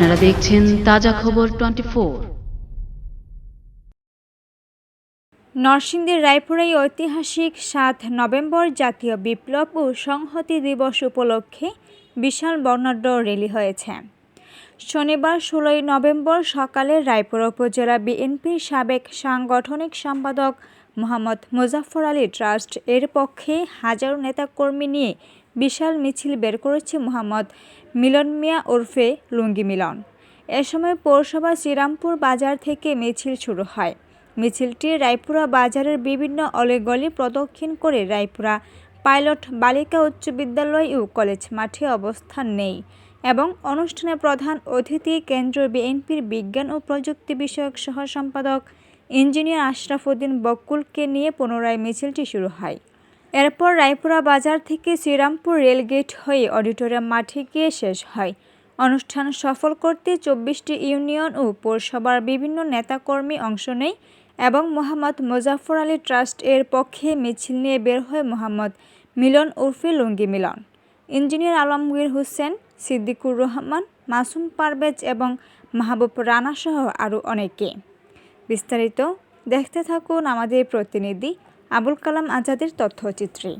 আপনারা দেখছেন তাজা খবর টোয়েন্টি নরসিংদীর রায়পুরায় ঐতিহাসিক সাত নভেম্বর জাতীয় বিপ্লব ও সংহতি দিবস উপলক্ষে বিশাল বর্ণাঢ্য র্যালি হয়েছে। শনিবার ষোলোই নভেম্বর সকালে রায়পুরা উপজেলা বিএনপির সাবেক সাংগঠনিক সম্পাদক মোহাম্মদ মুজাফর আলী ট্রাস্ট এর পক্ষে হাজারো নেতাকর্মী নিয়ে বিশাল মিছিল বের করেছে মোহাম্মদ মিলন মিয়া ওরফে লুঙ্গি মিলন। এ সময় পৌরসভা শ্রীরামপুর বাজার থেকে মিছিল শুরু হয়। মিছিলটি রায়পুরা বাজারের বিভিন্ন অলিগলি প্রদক্ষিণ করে রায়পুরা পাইলট বালিকা উচ্চ বিদ্যালয় ও কলেজ মাঠে অবস্থান নেই এবং অনুষ্ঠানে প্রধান অতিথি কেন্দ্র বিএনপির বিজ্ঞান ও প্রযুক্তি বিষয়ক সহ সম্পাদক ইঞ্জিনিয়ার আশরাফ উদ্দিন বকুলকে নিয়ে পুনরায় মিছিলটি শুরু হয়। এরপর রায়পুরা বাজার থেকে শ্রীরামপুর রেলগেট হয়ে অডিটোরিয়াম মাঠে গিয়ে শেষ হয়। অনুষ্ঠান সফল করতে চব্বিশটি ইউনিয়ন ও পৌরসভার বিভিন্ন নেতাকর্মী অংশ নেয় এবং মোহাম্মদ মোজাফর আলী ট্রাস্ট এর পক্ষে মিছিল নিয়ে বের হয় মোহাম্মদ মিলন উর্ফে লুঙ্গি মিলন। ইঞ্জিনিয়ার আলমগীর হোসেন, সিদ্দিকুর রহমান, মাসুম পারভেজ এবং মাহবুব রানা সহ আরও অনেকে। বিস্তারিত দেখতে থাকুন আমাদের প্রতিনিধি আবুল কালাম আজাদের তথ্যচিত্রে।